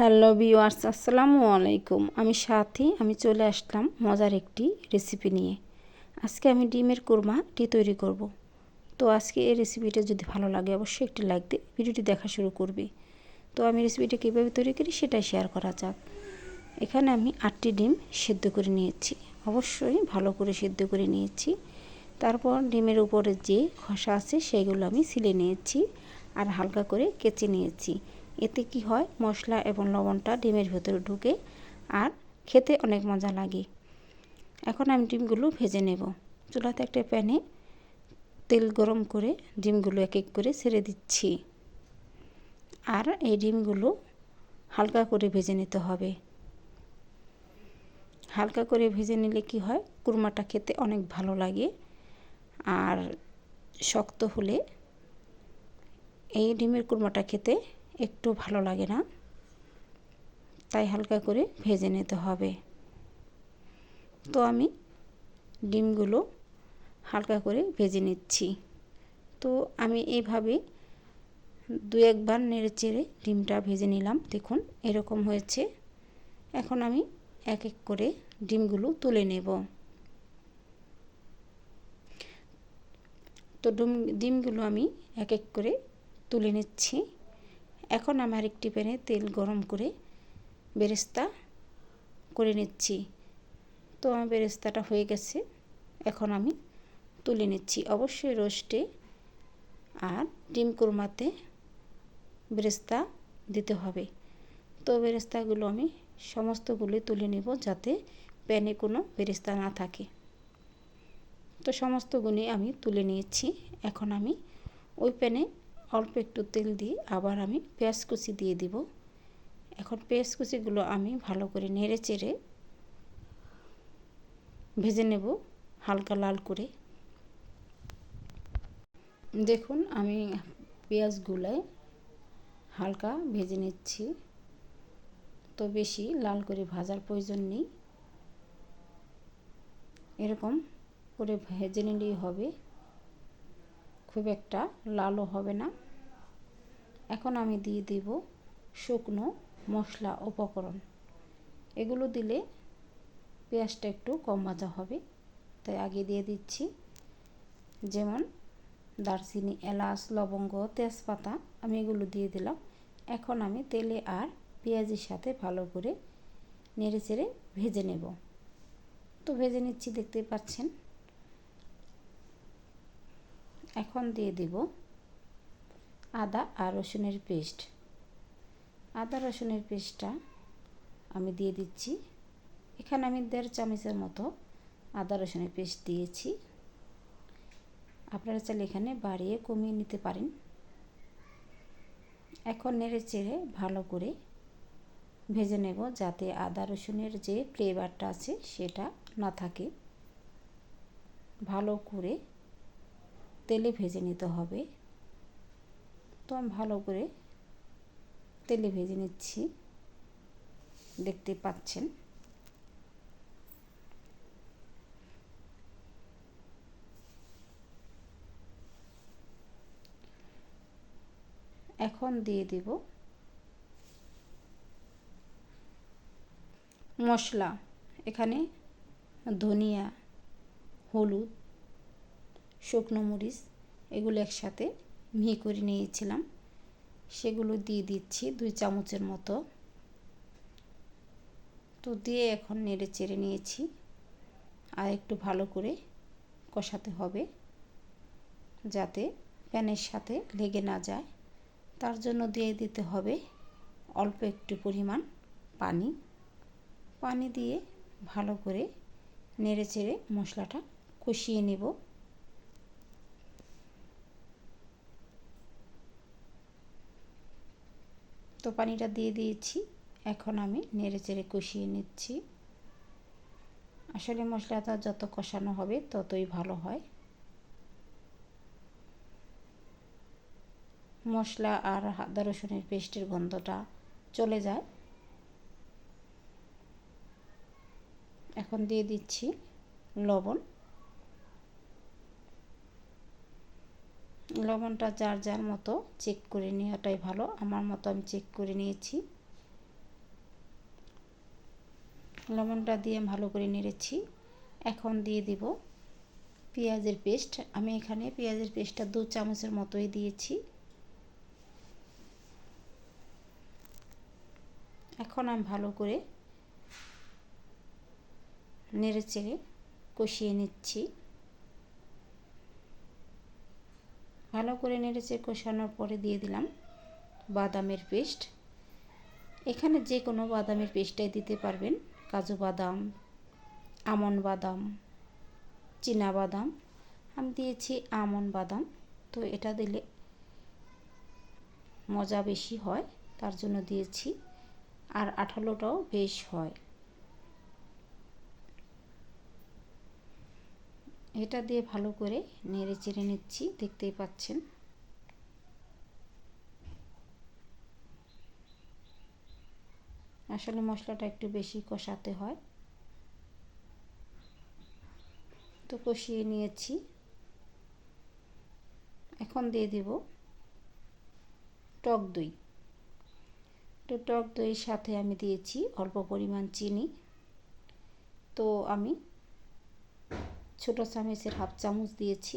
Hello viewers আসসালামু আলাইকুম। আমি সাথী, আমি চলে আসলাম মজার একটি রেসিপি নিয়ে। আজকে আমি ডিমের কোরমাটি তৈরি করব। তো আজকে এই রেসিপিটা যদি ভালো লাগে, অবশ্যই একটি লাইক দিয়ে ভিডিওটি দেখা শুরু করবি। তো আমি রেসিপিটা কীভাবে তৈরি করি সেটাই শেয়ার করা যাক। এখানে আমি আটটি ডিম সেদ্ধ করে নিয়েছি। অবশ্যই ভালো করে সেদ্ধ করে নিয়েছি। তারপর ডিমের উপরে যে খসা আছে, সেগুলো আমি সিলে নিয়েছি আর হালকা করে কেচে নিয়েছি। এতে কি হয়? মশলা এবং লবণটা ডিমের ভেতরে ঢুকে আর খেতে অনেক মজা লাগে। এখন আমি ডিমগুলো ভেজে নেব। চুলাতে একটা প্যানে তেল গরম করে ডিমগুলো এক এক করে ছেড়ে দিচ্ছি। আর এই ডিমগুলো হালকা করে ভেজে নিতে হবে। হালকা করে ভেজে নিলে কি হয়? কুরমাটা খেতে অনেক ভালো লাগে। আর শক্ত হলে এই ডিমের কুরমাটা খেতে একটু ভালো লাগে না। তাই হালকা করে ভেজে নিতে হবে। তো আমি ডিমগুলো হালকা করে ভেজে নিচ্ছি। তো আমি এইভাবে দু একবার নেড়ে চেড়ে ডিমটা ভেজে নিলাম। দেখুন, এরকম হয়েছে। এখন আমি এক এক করে ডিমগুলো তুলে নেব। তো ডিম, ডিমগুলো আমি এক এক করে তুলে নিচ্ছি। এখন আমার একটি প্যানে তেল গরম করে বেরেস্তা করে নিচ্ছি। তো আমার বেরেস্তাটা হয়ে গেছে। এখন আমি তুলে নিচ্ছি। অবশ্যই রোস্টে আর ডিম কুরমাতে বেরেস্তা দিতে হবে। তো বেরেস্তাগুলো আমি সমস্তগুলি তুলে নেব যাতে প্যানে কোনো বেরেস্তা না থাকে। তো সমস্তগুলি আমি তুলে নিয়েছি। এখন আমি ওই প্যানে অল্প একটু তেল দিয়ে আবার আমি পেঁয়াজ কুচি দিয়ে দিব। এখন পেঁয়াজ কুচিগুলো আমি ভালো করে নেড়ে চেড়ে ভেজে নেব হালকা লাল করে। দেখুন, আমি পেঁয়াজগুলোয় হালকা ভেজে নিচ্ছি। তো বেশি লাল করে ভাজার প্রয়োজন নেই। এরকম করে ভেজে নিলেই হবে। খুব একটা লালও হবে না। এখন আমি দিয়ে দেব শুকনো মশলা উপকরণ। এগুলো দিলে পেঁয়াজটা একটু কম ভাজা হবে। তাই আগে দিয়ে দিচ্ছি যেমন দারচিনি, এলাচ, লবঙ্গ, তেজপাতা, আমি এগুলো দিয়ে দিলাম। এখন আমি তেলে আর পেঁয়াজের সাথে ভালো করে নেড়ে চেড়ে ভেজে নেব। তো ভেজে নিচ্ছি দেখতে পাচ্ছেন। এখন দিয়ে দেব আদা আর রসুনের পেস্ট। আদা, রসুনের পেস্টটা আমি দিয়ে দিচ্ছি। এখানে আমি দেড় চামচের মতো আদা, রসুনের পেস্ট দিয়েছি। আপনারা চাইলে এখানে বাড়িয়ে কমিয়ে নিতে পারেন। এখন নেড়ে চেড়ে ভালো করে ভেজে নেব যাতে আদা, রসুনের যে ফ্লেভারটা আছে সেটা না থাকে। ভালো করে তেলে ভেজে নিতে হবে। তো আমি ভালো করে তেলে ভেজে নিচ্ছি। দেখতে পাচ্ছেন। এখন দিয়ে দেব মশলা। এখানে ধনিয়া, হলুদ, শুকনো মরিচ এগুলো একসাথে মিহি করে নিয়েছিলাম। সেগুলো দিয়ে দিচ্ছি দুই চামচের মতো। তো দিয়ে এখন নেড়ে চেড়ে নিয়েছি। আর একটু ভালো করে কষাতে হবে যাতে প্যানের সাথে লেগে না যায়। তার জন্য দিয়ে দিতে হবে অল্প একটু পরিমাণ পানি। পানি দিয়ে ভালো করে নেড়ে চেড়ে মশলাটা কষিয়ে নেব। তো পানিটা দিয়ে দিয়েছি। এখন আমি নেড়ে চেড়ে কষিয়ে নিচ্ছি। আসলে মশলাটা যত কষানো হবে ততই ভালো হয়। মশলা আর আদা রসুনের পেস্টের গন্ধটা চলে যায়। এখন দিয়ে দিচ্ছি লবণ। লবণটা যার যার মতো চেক করে নেওয়াটাই ভালো। আমার মতো আমি চেক করে নিয়েছি। লবণটা দিয়ে ভালো করে নেড়েছি। এখন দিয়ে দিব পেঁয়াজের পেস্ট। আমি এখানে পেঁয়াজের পেস্টটা দু চামচের মতোই দিয়েছি। এখন আমি ভালো করে নেড়ে চেড়ে কষিয়ে নিচ্ছি। ভালো করে নেড়েছে কষানোর পরে দিয়ে দিলাম বাদামের পেস্ট। এখানে যে কোনো বাদামের পেস্টটাই দিতে পারবেন। কাজু বাদাম, আমন বাদাম, চীনা বাদাম, আমি দিয়েছি আমন বাদাম। তো এটা দিলে মজা বেশি হয়, তার জন্য দিয়েছি। আর আঠালোটাও বেশ হয়। এটা দিয়ে ভালো করে নেড়ে চেড়ে নিচ্ছি, দেখতেই পাচ্ছেন। আসলে মশলাটা একটু বেশি কষাতে হয়। তো কষিয়ে নিয়েছি। এখন দিয়ে দেব টক দই। তো টক দইয়ের সাথে আমি দিয়েছি অল্প পরিমাণ চিনি। তো আমি ছোটো চামচের হাফ চামচ দিয়েছি।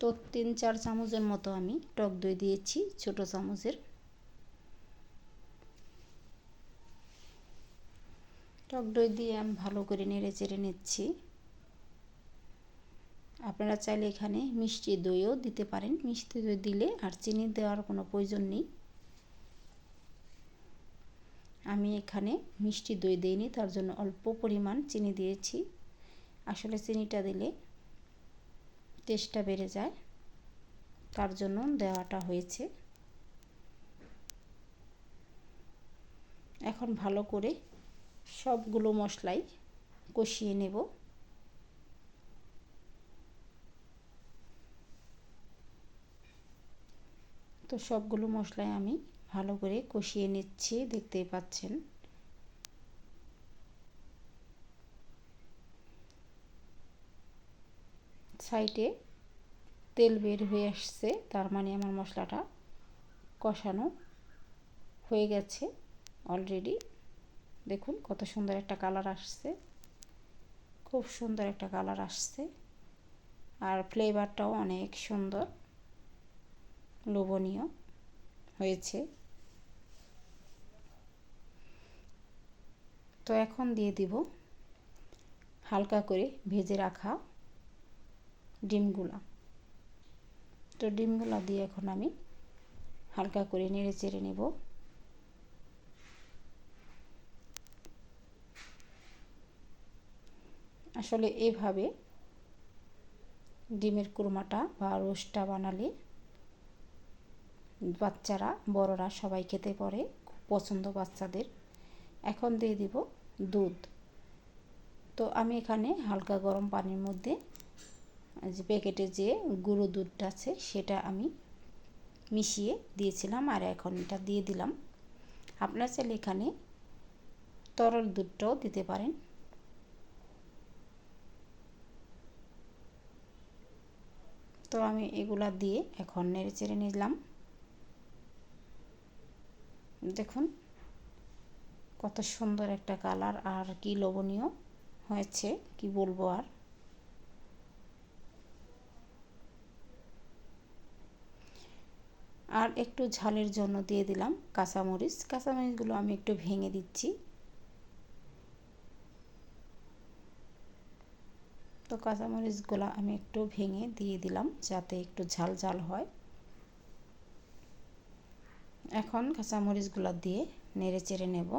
তো তিন, চার চামচের মতো আমি টক দই দিয়েছি ছোটো চামচের। টক দই দিয়ে আমি ভালো করে নেড়ে চেড়ে নিচ্ছি। আপনারা চাইলে এখানে মিষ্টি দইও দিতে পারেন। মিষ্টি দই দিলে আর চিনি দেওয়ার কোনো প্রয়োজন নেই। আমি এখানে মিষ্টি দই দিইনি, তার জন্য অল্প পরিমাণ চিনি দিয়েছি। আসলে চিনিটা দিলে টেস্টটা বেড়ে যায়, তার জন্য দেওয়াটা হয়েছে। এখন ভালো করে সবগুলো মশলাই কষিয়ে নেব। তো সবগুলো মশলাই আমি ভালো করে কষিয়ে নিচ্ছি, দেখতেই পাচ্ছেন। সাইডে তেল বের হয়ে আসছে, তার মানে আমার মশলাটা কষানো হয়ে গেছে অলরেডি দেখুন কত সুন্দর একটা কালার আসছে, খুব সুন্দর একটা কালার আসছে। আর ফ্লেভারটাও অনেক সুন্দর, লোভনীয় হয়েছে। তো এখন দিয়ে দিব হালকা করে ভেজে রাখা ডিমগুলা। তো ডিমগুলা দিয়ে এখন আমি হালকা করে নেড়ে চেড়ে নেব। আসলে এভাবে ডিমের কুরমাটা বা রোস্টটা বানালে বাচ্চারা, বড়রা সবাই খেতে পারে, খুব পছন্দ বাচ্চাদের। এখন দিয়ে দিব দুধ। তো আমি এখানে হালকা গরম পানির মধ্যে যে প্যাকেটে যে গুঁড়ো দুধটা আছে, সেটা আমি মিশিয়ে দিয়েছিলাম আর এখন এটা দিয়ে দিলাম। আপনার চাইলে এখানে তরল দুধটাও দিতে পারেন। তো আমি এগুলা দিয়ে এখন নেড়ে চেড়ে নিলাম। দেখুন কত সুন্দর একটা কালার আর কি লোভনীয় হয়েছে, কি বলব আর? আর একটু ঝালের জন্য দিয়ে দিলাম কাঁচামরিচ। কাঁচামরিচগুলো আমি একটু ভেঙে দিচ্ছি। তো কাঁচামরিচগুলো আমি একটু ভেঙে দিয়ে দিলাম যাতে একটু ঝাল ঝাল হয়। এখন কাঁচামরিচগুলো দিয়ে নেড়ে চেড়ে নেব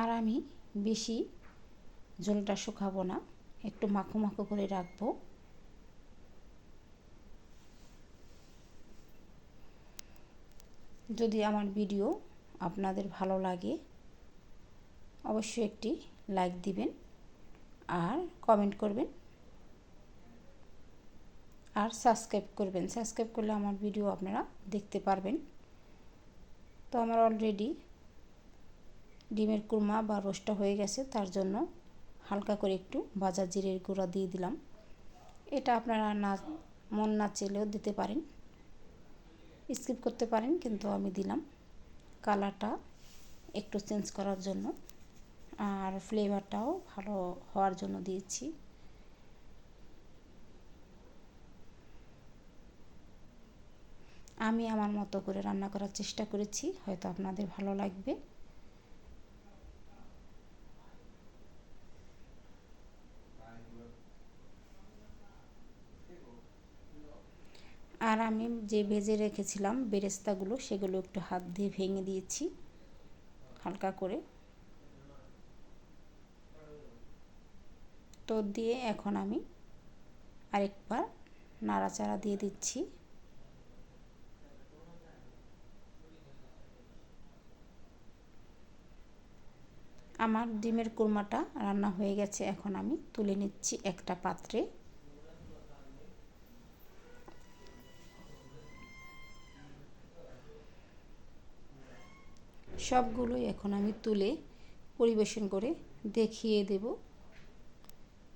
আর আমি বেশি জলটা শুকাবো না, একটু মাখো মাখো করে রাখব। যদি আমার ভিডিও আপনাদের ভালো লাগে, অবশ্যই একটি লাইক দিবেন আর কমেন্ট করবেন। আর সাবস্ক্রাইব করবেন। সাবস্ক্রাইব করলে আমার ভিডিও আপনারা দেখতে পারবেন। তো আমার অলরেডি ডিমের কুরমা বা রোস্টটা হয়ে গেছে, তার জন্য হালকা করে একটু বাজার জিরের গুঁড়া দিয়ে দিলাম। এটা আপনারা না, মন না চেলেও দিতে পারেন। স্কিপ করতে পারেন, কিন্তু আমি দিলাম। কালারটা একটু চেঞ্জ করার জন্য আর ফ্লেভারটাও ভালো হওয়ার জন্য দিয়েছি। আমি আমার মতো করে রান্না করার চেষ্টা করেছি, হয়তো আপনাদের ভালো লাগবে। আর আমি যে ভেজে রেখেছিলাম বেরেস্তাগুলো, সেগুলো একটু হাত দিয়ে ভেঙে দিয়েছি, হালকা করে। তো দিয়ে এখন আমি আরেকবার নাড়াচাড়া দিয়ে দিচ্ছি। আমার ডিমের কোরমাটা রান্না হয়ে গেছে, এখন আমি তুলে নিচ্ছি একটা পাত্রে। সবগুলোই এখন আমি তুলে পরিবেশন করে দেখিয়ে দেব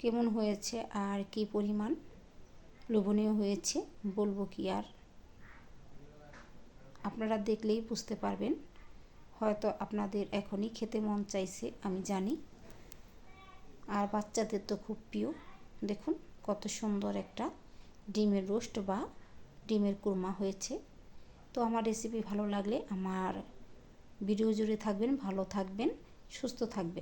কেমন হয়েছে আর কি পরিমাণ লোভনীয় হয়েছে বলব কি আর। আপনারা দেখলেই বুঝতে পারবেন, হয়তো আপনাদের এখনই খেতে মন চাইছে, আমি জানি। আর বাচ্চাদের তো খুব প্রিয়, দেখুন কত সুন্দর একটা ডিমের রোস্ট বা ডিমের কুরমা হয়েছে। তো আমার রেসিপি ভালো লাগলে আমার ভিডিও জুড়ে থাকবেন ভালো থাকবেন সুস্থ থাকবেন।